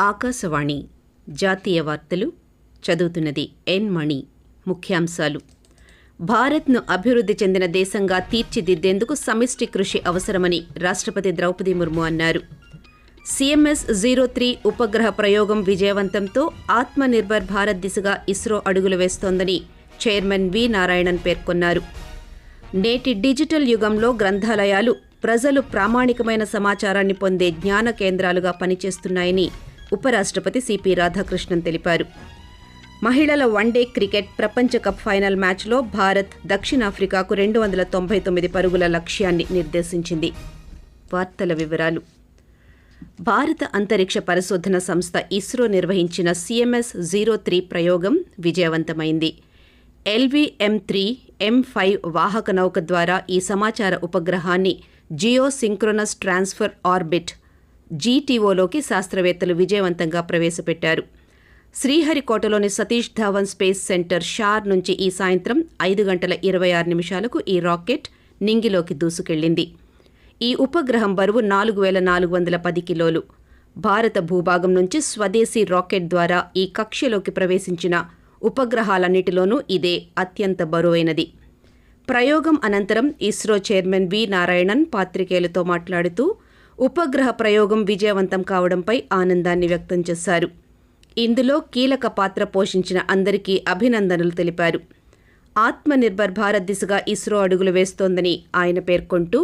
ఆకాశవాణి జాతీయ వార్తలు చదువుతున్నది ఎన్ మణి. ముఖ్యాంశాలు. భారత్ను అభివృద్ధి చెందిన దేశంగా తీర్చిదిద్దేందుకు సమిష్టి కృషి అవసరమని రాష్ట్రపతి ద్రౌపది ముర్ము అన్నారు. సీఎంఎస్ జీరో త్రీ ఉపగ్రహ ప్రయోగం విజయవంతంతో ఆత్మనిర్భర్ భారత్ దిశగా ఇస్రో అడుగులు వేస్తోందని చైర్మన్ వి నారాయణన్ పేర్కొన్నారు. నేటి డిజిటల్ యుగంలో గ్రంథాలయాలు ప్రజలు ప్రామాణికమైన సమాచారాన్ని పొందే జ్ఞాన కేంద్రాలుగా పనిచేస్తున్నాయని ఉపరాష్ట్రపతి సిపి రాధాకృష్ణన్ తెలిపారు. మహిళల వన్డే క్రికెట్ ప్రపంచ కప్ ఫైనల్ మ్యాచ్లో భారత్ దక్షిణాఫ్రికాకు రెండు వందల తొంభై తొమ్మిది పరుగుల లక్ష్యాన్ని నిర్దేశించింది. వార్తల వివరాలు. భారత అంతరిక్ష పరిశోధన సంస్థ ఇస్రో నిర్వహించిన సిఎంఎస్ జీరో త్రీ ప్రయోగం విజయవంతమైంది. ఎల్వీఎం త్రీ ఎం ఫైవ్ వాహక నౌక ద్వారా ఈ సమాచార ఉపగ్రహాన్ని జియో సింక్రోనస్ ట్రాన్స్ఫర్ ఆర్బిట్ జీటీఓలోకి శాస్త్రవేత్తలు విజయవంతంగా ప్రవేశపెట్టారు. శ్రీహరికోటలోని సతీష్ ధావన్ స్పేస్ సెంటర్ షార్ నుంచి ఈ సాయంత్రం ఐదు గంటల ఇరవై ఆరు నిమిషాలకు ఈ రాకెట్ నింగిలోకి దూసుకెళ్ళింది ఈ ఉపగ్రహం బరువు నాలుగు వేల నాలుగు వందల పది కిలోలు. భారత భూభాగం నుంచి స్వదేశీ రాకెట్ ద్వారా ఈ కక్షలోకి ప్రవేశించిన ఉపగ్రహాలన్నిటిలోనూ ఇదే అత్యంత బరువైనది. ప్రయోగం అనంతరం ఇస్రో చైర్మన్ వి నారాయణన్ పాత్రికేయులతో మాట్లాడుతూ ఉపగ్రహ ప్రయోగం విజయవంతం కావడంపై ఆనందాన్ని వ్యక్తం చేశారు ఇందులో కీలక పాత్ర పోషించిన అందరికీ అభినందనలు తెలిపారు ఆత్మనిర్భర్ భారత్ దిశగా ఇస్రో అడుగులు వేస్తోందని ఆయన పేర్కొంటూ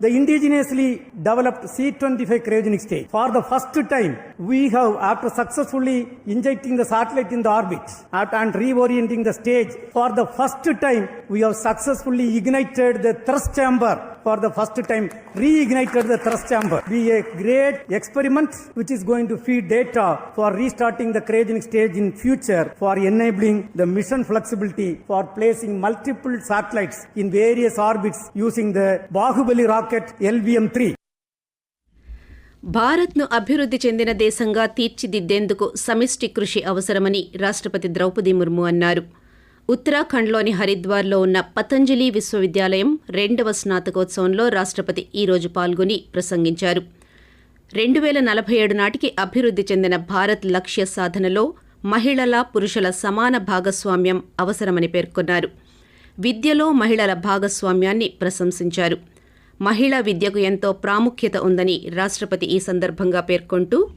The indigenously developed C-25 cryogenic stage. For the first time, we have, after successfully injecting the satellite in the orbit at- and reorienting the stage, for the first time, we have successfully ignited the thrust chamber. For the first time, reignited the thrust chamber. Be a great experiment which is going to feed data for restarting the cryogenic stage in future for enabling the mission flexibility for placing multiple satellites in various orbits using the Bahubali rocket LVM-3. భారత్ను అభివృద్ధి చెందిన దేశంగా తీర్చిదిద్దేందుకు సమిష్టి కృషి అవసరమని రాష్ట్రపతి ద్రౌపది ముర్ము అన్నారు ఉత్తరాఖండ్లోని హరిద్వార్లో ఉన్న పతంజలి విశ్వవిద్యాలయం రెండవ స్నాతకోత్సవంలో రాష్ట్రపతి ఈరోజు పాల్గొని ప్రసంగించారు. రెండు వేల నలభై ఏడు నాటికి అభివృద్ధి చెందిన భారత్ లక్ష్య సాధనలో మహిళల పురుషుల సమాన భాగస్వామ్యం అవసరమని పేర్కొన్నారు. విద్యలో మహిళల భాగస్వామ్యాన్ని ప్రశంసించారు. మహిళా విద్యకు ఎంతో ప్రాముఖ్యత ఉందని రాష్ట్రపతి ఈ సందర్భంగా పేర్కొంటూ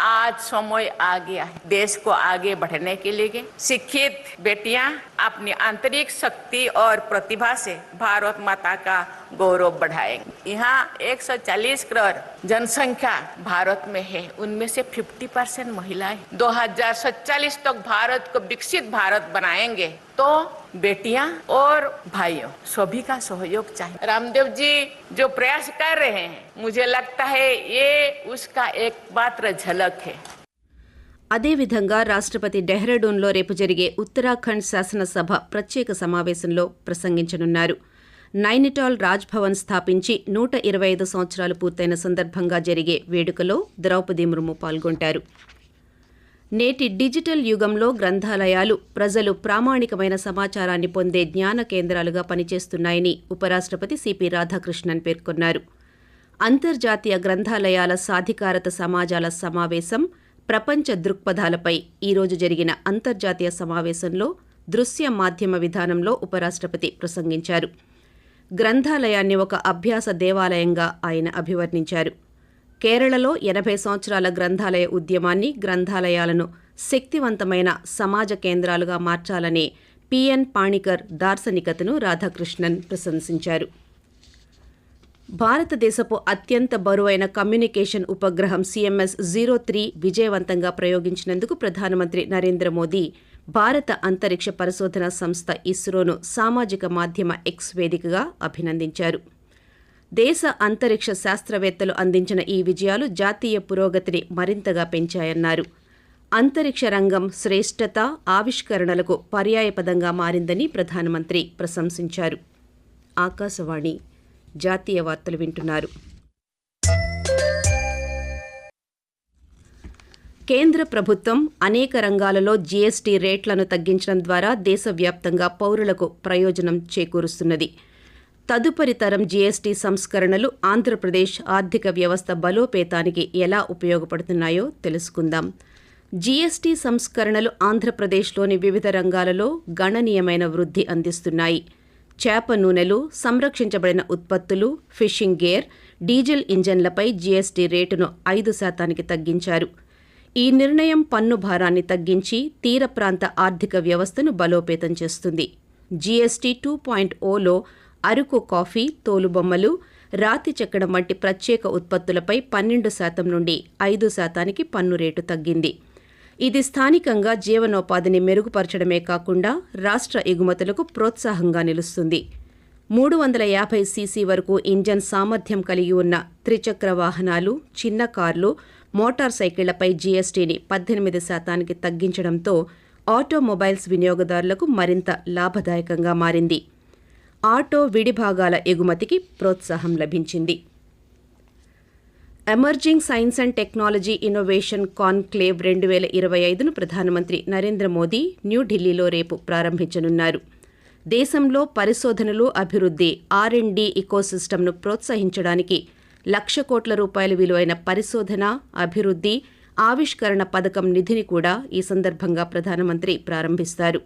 आज समय आ गया है। देश को आगे बढ़ने के लिए शिक्षित बेटियाँ अपनी आंतरिक शक्ति और प्रतिभा से भारत माता का गौरव बढ़ाएँगे। यहाँ 140 करोड़ जनसंख्या भारत में है। उनमें से 50 परसेंट महिलाएँ 2047 तक भारत को विकसित भारत बनाएँगे तो बेटियाँ और भाइयों सभी का सहयोग चाहिए। रामदेव जी जो प्रयास कर रहे हैं, मुझे लगता है ये उसका एक मात्र झलक है। అదేవిధంగా రాష్ట్రపతి డెహ్రాడూన్లో రేపు జరిగే ఉత్తరాఖండ్ శాసనసభ ప్రత్యేక సమావేశంలో ప్రసంగించనున్నారు. నైనిటాల్ రాజ్భవన్ స్థాపించి నూట ఇరవై ఐదు సంవత్సరాలు పూర్తయిన సందర్భంగా జరిగే వేడుకలో ద్రౌపది ముర్ము పాల్గొంటారు. నేటి డిజిటల్ యుగంలో గ్రంథాలయాలు ప్రజలు ప్రామాణికమైన సమాచారాన్ని పొందే జ్ఞాన కేంద్రాలుగా పనిచేస్తున్నాయని ఉపరాష్ట్రపతి సిపి రాధాకృష్ణన్ పేర్కొన్నారు. అంతర్జాతీయ గ్రంథాలయాల సాధికారత సమాజాల సమావేశం ప్రపంచ దృక్పథాలపై ఈరోజు జరిగిన అంతర్జాతీయ సమావేశంలో దృశ్య మాధ్యమ విధానంలో ఉపరాష్ట్రపతి ప్రసంగించారు. గ్రంథాలయాన్ని ఒక అభ్యాస దేవాలయంగా ఆయన అభివర్ణించారు. కేరళలో ఎనభై సంవత్సరాల గ్రంథాలయ ఉద్యమాన్ని గ్రంథాలయాలను శక్తివంతమైన సమాజ కేంద్రాలుగా మార్చాలనే పిఎన్ పాణికర్ దార్శనికతను రాధాకృష్ణన్ ప్రశంసించారు. భారతదేశపు అత్యంత బరువైన కమ్యూనికేషన్ ఉపగ్రహం సిఎంఎస్ జీరో త్రీ విజయవంతంగా ప్రయోగించినందుకు ప్రధానమంత్రి నరేంద్ర మోదీ భారత అంతరిక్ష పరిశోధన సంస్థ ఇస్రోను సామాజిక మాధ్యమ ఎక్స్ వేదికగా అభినందించారు. దేశ అంతరిక్ష శాస్త్రవేత్తలు అందించిన ఈ విజయాలు జాతీయ పురోగతిని మరింతగా పెంచాయన్నారు. అంతరిక్ష రంగం శ్రేష్టత ఆవిష్కరణలకు పర్యాయపదంగా మారిందని ప్రధానమంత్రి ప్రశంసించారు. ఆకాశవాణి జాతీయ వార్తలు వింటున్నారు. కేంద్ర ప్రభుత్వం అనేక రంగాలలో జీఎస్టీ రేట్లను తగ్గించడం ద్వారా దేశవ్యాప్తంగా పౌరులకు ప్రయోజనం చేకూరుస్తున్నది. తదుపరి తరం జీఎస్టీ సంస్కరణలు ఆంధ్రప్రదేశ్ ఆర్థిక వ్యవస్థ బలోపేతానికి ఎలా ఉపయోగపడుతున్నాయో తెలుసుకుందాం. జీఎస్టీ సంస్కరణలు ఆంధ్రప్రదేశ్లోని వివిధ రంగాలలో గణనీయమైన వృద్ధి అందిస్తున్నాయి. చేప నూనెలు సంరక్షించబడిన ఉత్పత్తులు ఫిషింగ్ గేర్ డీజిల్ ఇంజన్లపై జీఎస్టీ రేటును ఐదు శాతానికి తగ్గించారు. ఈ నిర్ణయం పన్ను భారాన్ని తగ్గించి తీర ప్రాంత ఆర్థిక వ్యవస్థను బలోపేతం చేస్తుంది. జీఎస్టీ టూ పాయింట్ ఓలో అరకు కాఫీ తోలుబొమ్మలు రాతి చెక్కడం వంటి ప్రత్యేక ఉత్పత్తులపై పన్నెండు శాతం నుండి ఐదు శాతానికి పన్ను రేటు తగ్గింది. ఇది స్థానికంగా జీవనోపాధిని మెరుగుపరచడమే కాకుండా రాష్ట్ర ఎగుమతులకు ప్రోత్సాహంగా నిలుస్తుంది. మూడు వందల యాభై సీసీ వరకు ఇంజన్ సామర్థ్యం కలిగి ఉన్న త్రిచక్ర వాహనాలు చిన్న కార్లు మోటార్ సైకిళ్ళపై జీఎస్టీని పద్దెనిమిది శాతానికి తగ్గించడంతో ఆటోమొబైల్స్ వినియోగదారులకు మరింత లాభదాయకంగా మారింది. ఆటో విడిభాగాల ఎగుమతికి ప్రోత్సాహం లభించింది. Emerging science and technology innovation conclave రెండు వేల ఇరవై ఐదును ప్రధానమంత్రి నరేంద్ర మోదీ న్యూఢిల్లీలో రేపు ప్రారంభించనున్నారు. దేశంలో పరిశోధనలు అభివృద్ధి ఆర్ అండ్ డి ఇకోసిస్టమ్ను ప్రోత్సహించడానికి లక్ష కోట్ల రూపాయల విలువైన పరిశోధన అభివృద్ధి ఆవిష్కరణ పథకం నిధిని కూడా ఈ సందర్భంగా ప్రధానమంత్రి ప్రారంభిస్తారు.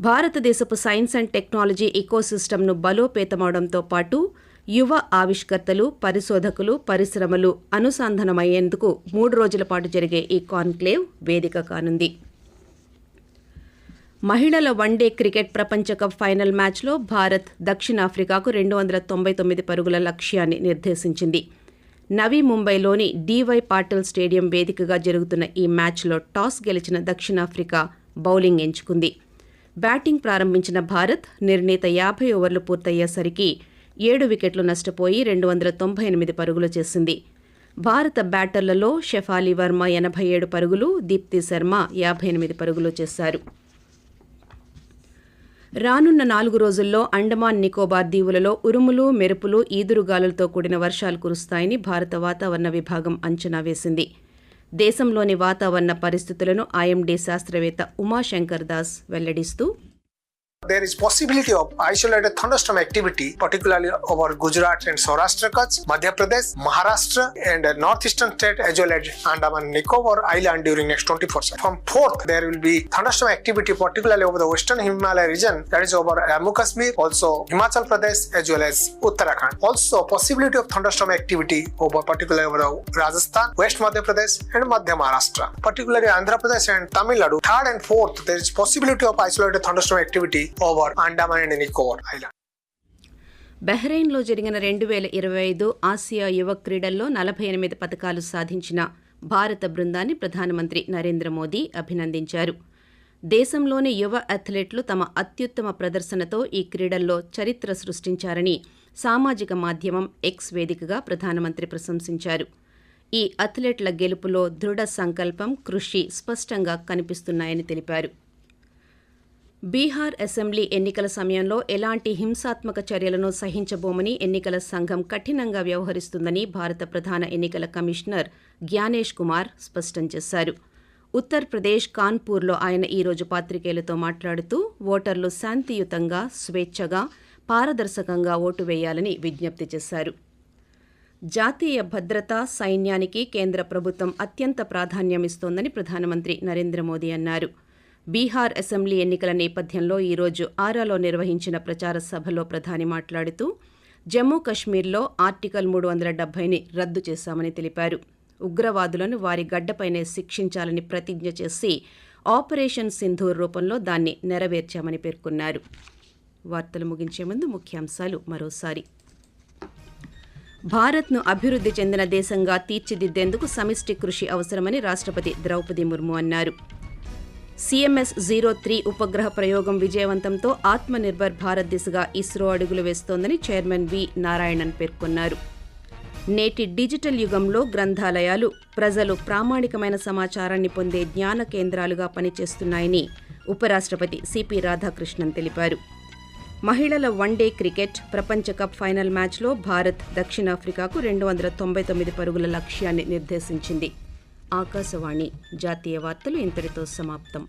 భారతదేశపు సైన్స్ అండ్ టెక్నాలజీ ఇకోసిస్టమ్ను బలోపేతమవడంతో పాటు యువ ఆవిష్కర్తలు పరిశోధకులు పరిశ్రమలు అనుసంధానమయ్యేందుకు మూడు రోజుల పాటు జరిగే ఈ కాన్క్లేవ్ వేదిక కానుంది. మహిళల వన్డే క్రికెట్ ప్రపంచ కప్ ఫైనల్ మ్యాచ్లో భారత్ దక్షిణాఫ్రికాకు రెండు వందల తొంభై తొమ్మిది పరుగుల లక్ష్యాన్ని నిర్దేశించింది. నవీ ముంబైలోని డీవై పాటిల్ స్టేడియం వేదికగా జరుగుతున్న ఈ మ్యాచ్లో టాస్ గెలిచిన దక్షిణాఫ్రికా బౌలింగ్ ఎంచుకుంది. బ్యాటింగ్ ప్రారంభించిన భారత్ నిర్ణీత యాభై ఓవర్లు పూర్తయ్యేసరికి ఏడు వికెట్లు నష్టపోయి రెండు వందల తొంభై ఎనిమిది పరుగులు చేసింది. భారత బ్యాటర్లలో షెఫాలి వర్మ ఎనభై ఏడు పరుగులు దీప్తి శర్మ యాభై ఎనిమిది పరుగులు చేశారు. రానున్న నాలుగు రోజుల్లో అండమాన్ నికోబార్ దీవులలో ఉరుములు మెరుపులు ఈదురుగాలులతో కూడిన వర్షాలు కురుస్తాయని భారత వాతావరణ విభాగం అంచనా వేసింది. దేశంలోని వాతావరణ పరిస్థితులను ఐఎండీ శాస్త్రవేత్త ఉమాశంకర్ దాస్ వెల్లడిస్తూ There is possibility of isolated thunderstorm activity, particularly over Gujarat and Saurashtra Kutch, Madhya Pradesh, Maharashtra, and northeastern state as well as Andaman and Nicobar Island during next 24 hours. From 4th, there will be thunderstorm activity, particularly over the western Himalaya region, that is over Jammu Kashmir, also Himachal Pradesh as well as Uttarakhand. Also, possibility of thunderstorm activity over particularly over Rajasthan, West Madhya Pradesh, and Madhya Maharashtra. Particularly Andhra Pradesh and Tamil Nadu. Third and fourth, there is possibility of isolated thunderstorm activity over Andaman and Nicobar Island. బహ్రెయిన్లో జరిగిన రెండు వేల ఇరవై ఐదు Asia యువ క్రీడల్లో నలభై ఎనిమిది పథకాలు సాధించిన భారత బృందాన్ని ప్రధానమంత్రి నరేంద్ర మోదీ అభినందించారు. దేశంలోని యువ అథ్లెట్లు తమ అత్యుత్తమ ప్రదర్శనతో ఈ క్రీడల్లో చరిత్ర సృష్టించారని సామాజిక మాధ్యమం ఎక్స్ వేదికగా ప్రధానమంత్రి ప్రశంసించారు. ఈ అథ్లెట్ల గెలుపులో దృఢ సంకల్పం కృషి స్పష్టంగా కనిపిస్తున్నాయని తెలిపారు. బీహార్ అసెంబ్లీ ఎన్నికల సమయంలో ఎలాంటి హింసాత్మక చర్యలను సహించబోమని ఎన్నికల సంఘం కఠినంగా వ్యవహరిస్తుందని భారత ప్రధాన ఎన్నికల కమిషనర్ జ్ఞానేష్ కుమార్ స్పష్టం చేశారు. ఉత్తరప్రదేశ్ కాన్పూర్లో ఆయన ఈరోజు పాత్రికేయులతో మాట్లాడుతూ ఓటర్లు శాంతియుతంగా స్వేచ్ఛగా పారదర్శకంగా ఓటు వేయాలని విజ్ఞప్తి చేశారు. జాతీయ భద్రత సైన్యానికి కేంద్ర ప్రభుత్వం అత్యంత ప్రాధాన్యమిస్తోందని ప్రధానమంత్రి నరేంద్ర మోదీ అన్నారు. బీహార్ అసెంబ్లీ ఎన్నికల నేపథ్యంలో ఈరోజు ఆరాలో నిర్వహించిన ప్రచార సభలో ప్రధాని మాట్లాడుతూ జమ్మూ కశ్మీర్లో ఆర్టికల్ మూడు వందల డెబ్బైని రద్దు చేశామని తెలిపారు. ఉగ్రవాదులను వారి గడ్డపైనే శిక్షించాలని ప్రతిజ్ఞ చేసి ఆపరేషన్ సింధూర్ రూపంలో దాన్ని నెరవేర్చామని పేర్కొన్నారు. వార్తలు ముగించే ముందు ముఖ్యాంశాలు మరోసారి. భారత్ను అభివృద్ధి చెందిన దేశంగా తీర్చిదిద్దేందుకు సమిష్టి కృషి అవసరమని రాష్ట్రపతి ద్రౌపది ముర్ము అన్నారు. సీఎంఎస్ జీరో త్రీ ఉపగ్రహ ప్రయోగం విజయవంతంతో ఆత్మనిర్భర్ భారత్ దిశగా ఇస్రో అడుగులు వేస్తోందని చైర్మన్ వి నారాయణన్ పేర్కొన్నారు. నేటి డిజిటల్ యుగంలో గ్రంథాలయాలు ప్రజలు ప్రామాణికమైన సమాచారాన్ని పొందే జ్ఞాన కేంద్రాలుగా పనిచేస్తున్నాయని ఉపరాష్ట్రపతి సిపి రాధాకృష్ణన్ తెలిపారు. మహిళల వన్డే క్రికెట్ ప్రపంచ కప్ ఫైనల్ మ్యాచ్లో భారత్ దక్షిణాఫ్రికాకు రెండు వందల తొంభై తొమ్మిది పరుగుల లక్ష్యాన్ని నిర్దేశించింది. ఆకాశవాణి జాతీయ వార్తలు ఇంతటితో సమాప్తం.